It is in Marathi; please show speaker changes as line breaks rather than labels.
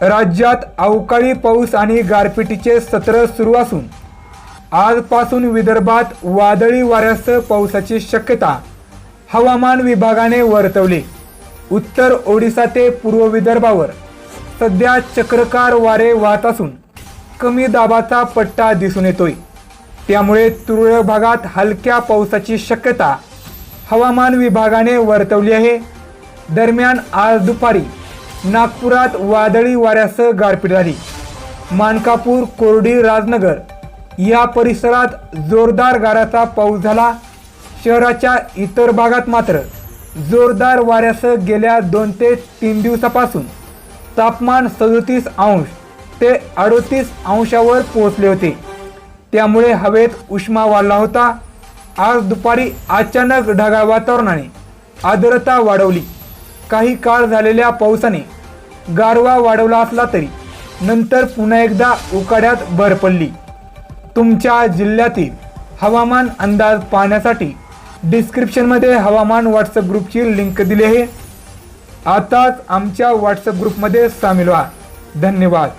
राज्यात अवकाळी पाऊस आणि गारपिटीचे सत्र सुरू असून आजपासून विदर्भात वादळी वाऱ्यासह पावसाची शक्यता हवामान विभागाने वर्तवली. उत्तर ओडिसा ते पूर्व विदर्भावर सध्या चक्रकार वारे वाहत असून कमी दाबाचा पट्टा दिसून येतोय. त्यामुळे तुरळक भागात हलक्या पावसाची शक्यता हवामान विभागाने वर्तवली आहे. दरम्यान आज दुपारी नागपुरात वादळी वाऱ्यासह गारपीट झाली. मानकापूर कोरडी राजनगर या परिसरात जोरदार गाराचा पाऊस झाला. शहराच्या इतर भागात मात्र जोरदार वाऱ्यासह गेल्या दोन ते तीन दिवसापासून तापमान सदोतीस अंश ते अडोतीस अंशावर पोहोचले होते. त्यामुळे हवेत उष्मा वाढला होता. आज दुपारी अचानक ढगाळ वातावरणाने आर्द्रता वाढवली. काही काळ झालेल्या पावसाने गारवा वाढवला असला तरी नंतर पुन्हा एकदा उकाड्यात भर पडली. तुमच्या जिल्ह्यातील हवामान अंदाज पाहण्यासाठी डिस्क्रिप्शनमध्ये हवामान व्हॉट्सअप ग्रुपची लिंक दिली आहे. आताच आमच्या व्हॉट्सअप ग्रुपमध्ये सामील व्हा. धन्यवाद.